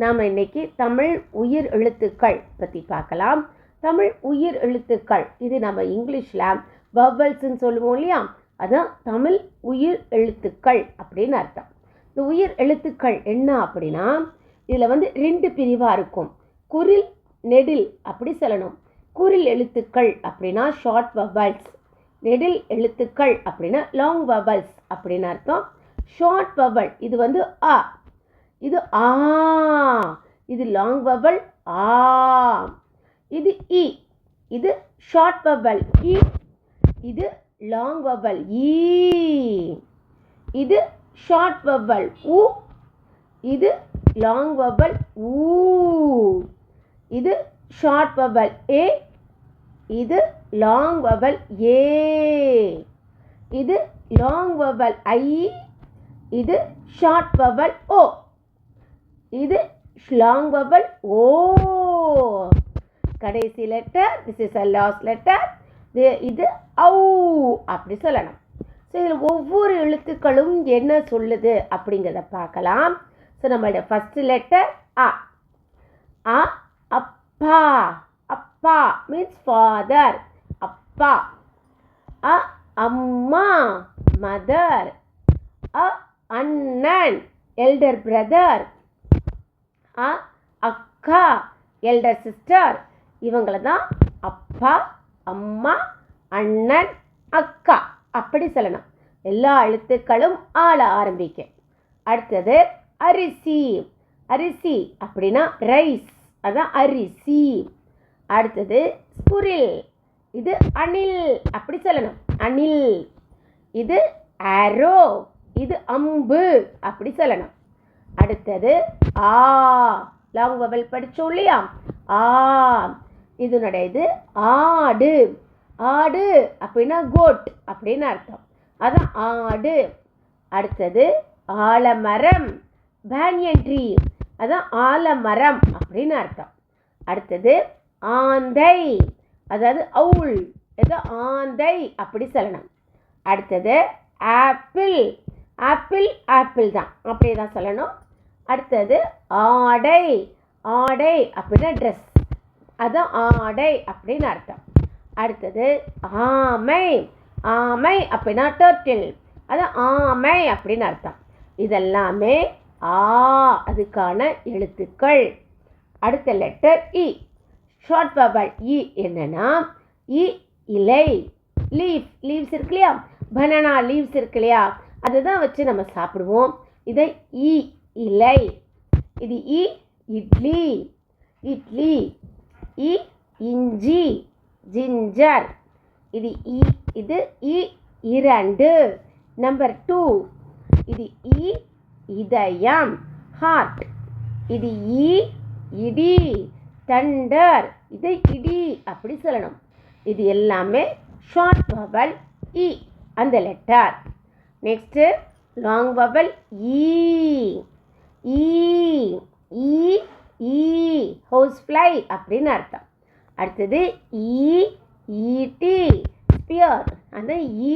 நாம் இன்னைக்கு தமிழ் உயிர் எழுத்துக்கள் பற்றி பார்க்கலாம். தமிழ் உயிர் எழுத்துக்கள் இது நம்ம இங்கிலீஷில் வவல்ஸ்ன்னு சொல்லுவோம் இல்லையா? அதான் தமிழ் உயிர் எழுத்துக்கள் அப்படின்னு அர்த்தம். இந்த உயிர் எழுத்துக்கள் என்ன அப்படின்னா இதில் வந்து ரெண்டு பிரிவாக இருக்கும். குரில் நெடில் அப்படி சொல்லணும். குரில் எழுத்துக்கள் அப்படின்னா ஷார்ட் வவல்ஸ் நெடில் எழுத்துக்கள் அப்படின்னா லாங் வவல்ஸ் அப்படின்னு அர்த்தம். ஷார்ட் வவல் இது வந்து அ இது ஆ இது லாங் வவல் ஆ. இது இ இது ஷார்ட் வவல் இ. இது லாங் வவல் ஈ. இது ஷார்ட் வவல் உ. இது லாங் வவல் ஊ. இது ஷார்ட் வவல் ஏ. இது லாங் வவல் ஏ. இது லாங் வவல் ஐ. இது ஷார்ட் வவல் ஓ. இது ஸ்லாங் வவல் ஓ. கடைசி letter this is a last letter இது ஔ அப்படி சொல்லணும். ஸோ இதில் ஒவ்வொரு எழுத்துக்களும் என்ன சொல்லுது அப்படிங்கிறத பார்க்கலாம். ஸோ நம்மளோட ஃபஸ்ட்டு லெட்டர் அ. அ அப்பா. அப்பா மீன்ஸ் ஃபாதர் அப்பா. அ அம்மா. மதர் அ அண்ணன். எல்டர் பிரதர் அக்கா எல்டர் சிஸ்டர் இவங்கள தான் அப்பா அம்மா அண்ணன் அக்கா. அப்படி சொல்லணும். எல்லா எழுத்துக்களும் ஆள ஆரம்பிக்க அடுத்தது அரிசி. அரிசி அப்படின்னா ரைஸ் அதான் அரிசி. அடுத்தது ஸ்புரில் இது அணில். அப்படி சொல்லணும். அணில். இது ஆரோ இது அம்பு. அப்படி சொல்லணும். அடுத்தது ஆ. லாங் வவல் படித்தோம் இல்லையா? ஆ. இதனுடைய இது ஆடு. ஆடு அப்படின்னா கோட் அப்படின்னு அர்த்தம். அதான் ஆடு. அடுத்தது ஆலமரம். பேனியன் ட்ரீ அதான் ஆலமரம் அப்படின்னு அர்த்தம். அடுத்தது ஆந்தை. அதாவது அவுள். இது ஆந்தை அப்படி சொல்லணும். அடுத்தது ஆப்பிள். ஆப்பிள் ஆப்பிள் தான். அப்படியே தான் சொல்லணும். அடுத்தது ஆடை. ஆடை அப்படின்னா ட்ரெஸ் அதுதான் ஆடை அப்படின்னு அர்த்தம். அடுத்தது ஆமை. ஆமை அப்படின்னா டர்ட்டில் அது ஆமை அப்படின்னு அர்த்தம். இதெல்லாமே ஆ அதுக்கான எழுத்துக்கள். அடுத்த லெட்டர் இ ஷார்ட் வவல் இ என்னன்னா இ இலை. லீஃப் லீவ்ஸ் இருக்கு இல்லையா? பனானா லீவ்ஸ் இருக்கு இல்லையா? அதுதான் வச்சு நம்ம சாப்பிடுவோம். இதை இ இலை. இது இ இட்லி. இட்லி இ இஞ்சி ஜிஞ்சர். இது இ இது இ இரண்டு. நம்பர் டூ இது இ இதயம். ஹார்ட் இது இ இடி. தண்டர் இது இடி. அப்படி சொல்லணும். இது எல்லாமே ஷார்ட் வவல் இ அந்த லெட்டர் நெக்ஸ்ட்டு லாங் வவல் ஈ ஈ ஈ ஈ ஹவுஸ் ஃப்ளை அப்படின்னு அர்த்தம். அடுத்தது ஈ ஈட்டி ஸ்பியர் அந்த e, e, ஈ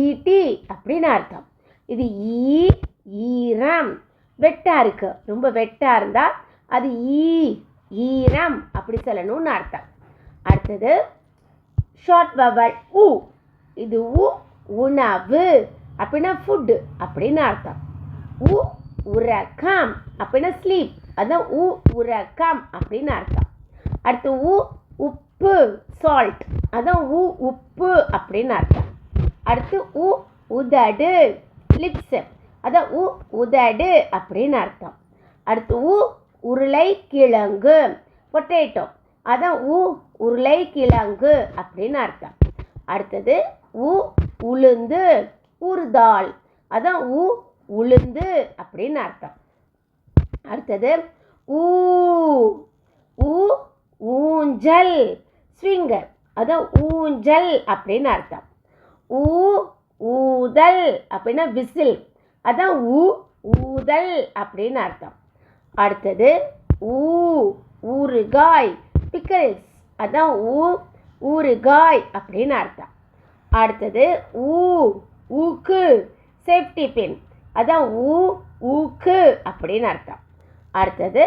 ஈட்டி அப்படின்னு அர்த்தம். இது ஈ ஈரம். வெட்டாக இருக்குது ரொம்ப வெட்டாக இருந்தால் அது ஈ ஈரம். அப்படி சொல்லணும்னு அர்த்தம். அடுத்தது ஷார்ட் வவல் உ இது உ உணவு. அப்படின்னா ஃபுட்டு அப்படின்னு அர்த்தம். உ உறக்கம். அப்படின்னா ஸ்லீப் அதான் உ உறக்கம் அப்படின்னு அர்த்தம். அடுத்து உ உப்பு சால்ட் அதான் உ உப்பு அப்படின்னு அர்த்தம். அடுத்து உ உதடு லிப்ஸ் அதான் உ உதடு அப்படின்னு அர்த்தம். அடுத்து உ உருளைக்கிழங்கு பொட்டேட்டோ அதான் உ உருளைக்கிழங்கு அப்படின்னு அர்த்தம். அடுத்தது உ உளுந்து உருதால் அதான் உ உளுந்து அப்படின்னு அர்த்தம். அடுத்தது ஊ ஊ ஊஞ்சல் ஸ்விங்கர். அதான் ஊஞ்சல் அப்படின்னு அர்த்தம். ஊ ஊதல் அப்படின்னா விசில். அதான் ஊ ஊதல் அப்படின்னு அர்த்தம். அடுத்தது ஊ ஊறுகாய் பிக்கல்ஸ் அதான் ஊ ஊறுகாய் அப்படின்னு அர்த்தம். அடுத்தது ஊ ஊக்கு சேஃப்டி பின். அதான் ஊ ஊக்கு அப்படின்னு அர்த்தம். அடுத்தது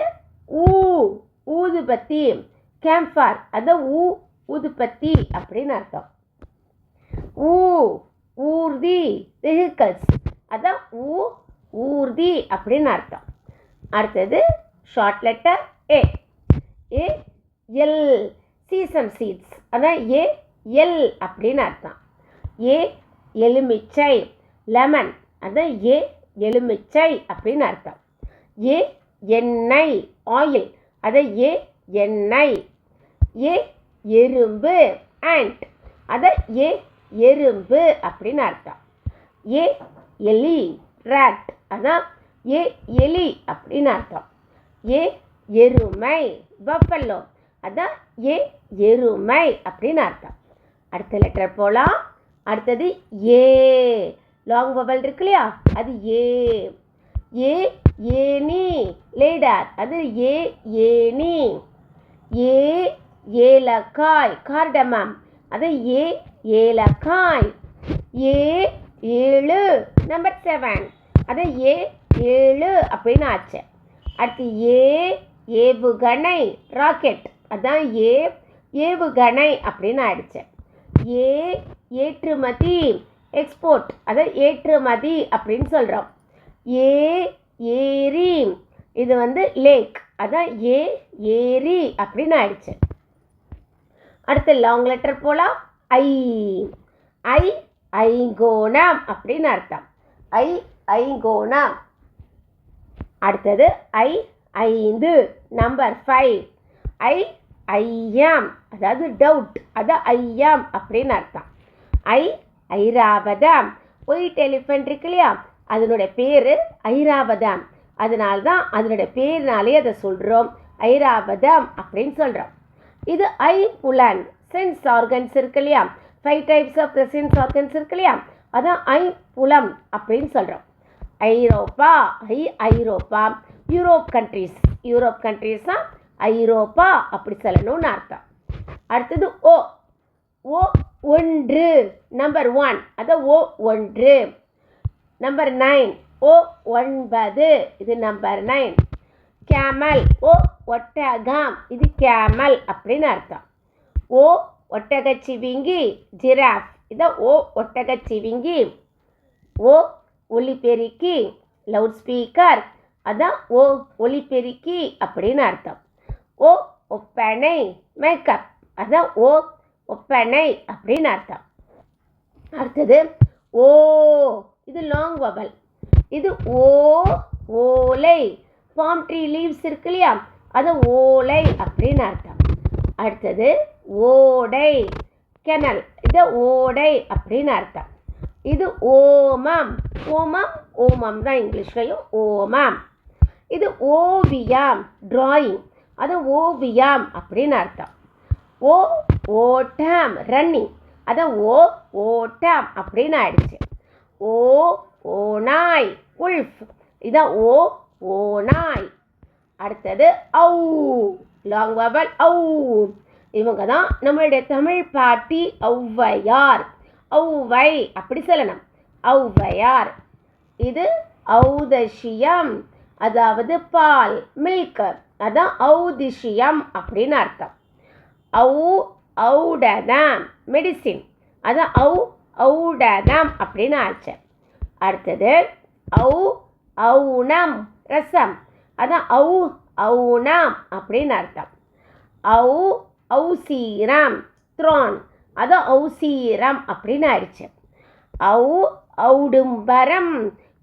ஊ ஊதுபத்தி கேம்ஃபார் அதான் ஊ ஊதுபத்தி அப்படின்னு அர்த்தம். ஊ ஊர்தி வெஹிக்கல்ஸ் அதான் ஊ ஊர்தி அப்படின்னு அர்த்தம். அடுத்தது ஷார்ட் லெட்டர் ஏ ஏ எல் சீசம் சீட்ஸ் அதான் ஏ எல் அப்படின்னு அர்த்தம். ஏ எலுமிச்சை லெமன் அதான் ஏ எலுமிச்சை அப்படின்னு அர்த்தம். ஏ எண்ணெய் ஆயில் அதை ஏ எண்ணெய். ஏ எறும்பு ஆண்ட் அதை ஏ எறும்பு அப்படின்னு அர்த்தம். ஏ எலி ரேட் அதான் ஏ எலி அப்படின்னு அர்த்தம். ஏ எருமை பஃபல்லோ அதான் ஏ எருமை அப்படின்னு அர்த்தம். அடுத்த லெட்டர் போகலாம் அடுத்தது ஏ. லாங் வவல் இருக்கு இல்லையா? அது ஏ. ஏ ஏனி லேடார் அது ஏ ஏனி ஏ ஏலக்காய். கார்டமம் அது ஏ ஏலக்காய். ஏ ஏழு. நம்பர் செவன் அது ஏ ஏழு அப்படின்னு ஆச்சு. அடுத்து ஏ ஏவுகணை. ராக்கெட் அதான் ஏ ஏவுகணை அப்படின்னு ஆயிடுச்சு. ஏ ஏற்றுமதி. எக்ஸ்போர்ட் அதான் ஏற்றுமதி அப்படின்னு சொல்கிறோம் ஏ ஏரி இது வந்து லேக் அதான் ஏ ஏரி அப்படின்னு ஆயிடுச்சு. அடுத்து லாங் லெட்டர் போகலாம் ஐ ஐ ஐங்கோணம் அப்படின்னு அர்த்தம். ஐ ஐங்கோணம். அடுத்தது ஐ ஐந்து. நம்பர் ஃபைவ் ஐ ஐயாம். அதாவது டவுட் அது ஐயாம் அப்படின்னு அர்த்தம். ஐ ஐராவதம். ஒயிட் எலிஃபென்ட் இருக்கு இல்லையா? அதனுடைய பேர் ஐராவதம். அதனால தான் அதனுடைய பேர்னாலே அதை சொல்கிறோம் ஐராவதம் அப்படின்னு சொல்கிறோம் இது ஐ புலன். சென்ஸ் ஆர்கன்ஸ் இருக்கு இல்லையா? Five types of the sense organs இருக்கு இல்லையா? அதான் ஐ புலம் அப்படின்னு சொல்கிறோம் ஐரோப்பா ஐ ஐரோப்பா. யூரோப் கண்ட்ரீஸ் யூரோப் கண்ட்ரீஸ் தான் ஐரோப்பா அப்படி சொல்லணும்னு அர்த்தம். அடுத்தது ஓ. ஓ ஒன்று. நம்பர் ஒன் அதான் ஓ ஒன்று. நம்பர் நைன் ஓ ஒன்பது. இது நம்பர் நைன் கேமல் ஓ ஒட்டகம். இது கேமல் அப்படின்னு அர்த்தம். ஓ ஒட்டகச்சிவிங்கி. ஜிராஃப் இதான் ஓ ஒட்டகச்சிவிங்கி. ஓ ஒலிபெருக்கி. லவுட் ஸ்பீக்கர் அதான் ஓ ஒலிபெருக்கி அப்படின்னு அர்த்தம். ஓ ஒப்பனை. மேக்கப் அதான் ஓ ஒப்பனை அப்படின்னு அர்த்தம். அடுத்தது ஓ இது லாங் வவல் இது ஓ ஓலை. பாம் ட்ரீ லீவ்ஸ் இருக்கு இல்லையா? அது ஓலை அப்படின்னு அர்த்தம். அடுத்தது ஓடை. கெனல் இது ஓடை அப்படின்னு அர்த்தம். இது ஓமம். ஓமம் ஓமம் தான் இங்கிலீஷ்லையும் ஓமம். இது ஓவியம் டிராயிங் அது ஓவியம் அப்படின்னு அர்த்தம். ஓ ஓட்டம் ரன்னிங் அதான் ஓ ஓட்டம் அப்படின்னு ஆயிடுச்சு. ஓ ஓனாய் உல்ஃப் இதான் ஓ ஓநாய். அடுத்தது ஔ லாங் வபல் ஔ. இவங்க தான் நம்மளுடைய தமிழ் பாட்டி ஔவையார். ஔவை அப்படி சொல்லணும். ஔவையார். இது ஔதஷியம் அதாவது பால் மில்க் அதான் ஔதிஷியம் அப்படின்னு அர்த்தம். ஔ ஔடதம் மெடிசின் அதான் ஔ ஔடதம் அப்படின்னு ஆச்சு. அடுத்தது ஔ ஔணம் ரசம். அதான் ஔ ஔணம் அப்படின்னு அர்த்தம். ஔ ஔசீரம் த்ரோன் அதான் ஔசீரம் அப்படின்னு ஆயிடுச்சு. ஔ ஔடும்பரம்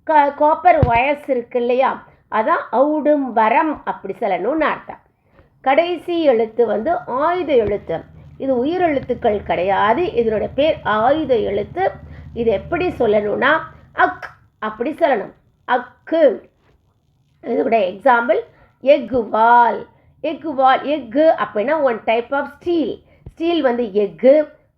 க காப்பர் வயசு இருக்கு இல்லையா? அதான் ஔடும்பரம் அப்படி சொல்லணும்னு அர்த்தம். கடைசி எழுத்து வந்து ஆயுத எழுத்து. இது உயிர் எழுத்துக்கள் கிடையாது. இதனோட பேர் ஆயுத எழுத்து. இது எப்படி சொல்லணும்னா அக் அப்படி சொல்லணும். அக்கு. இதோட எக்ஸாம்பிள் எக்கு வால் எக்கு வால் எக்கு அப்படின்னா one type of steel steel வந்து எக்கு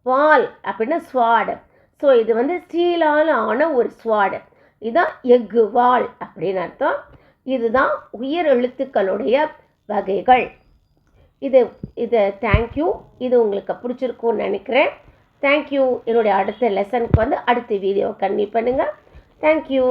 வால் அப்படின்னா ஸ்வாடு ஸோ இது வந்து ஸ்டீலால் ஆன ஒரு ஸ்வாடு இதுதான் எக்கு வால் அப்படின்னு அர்த்தம். இதுதான் உயிர் எழுத்துக்களுடைய வகைகள். இது இது தேங்க்யூ இது உங்களுக்கு பிடிச்சிருக்கும்னு நினைக்கிறேன். தேங்க்யூ என்னுடைய அடுத்த லெசனுக்கு வந்து அடுத்த வீடியோ கன்வி பண்ணுங்கள் தேங்க்யூ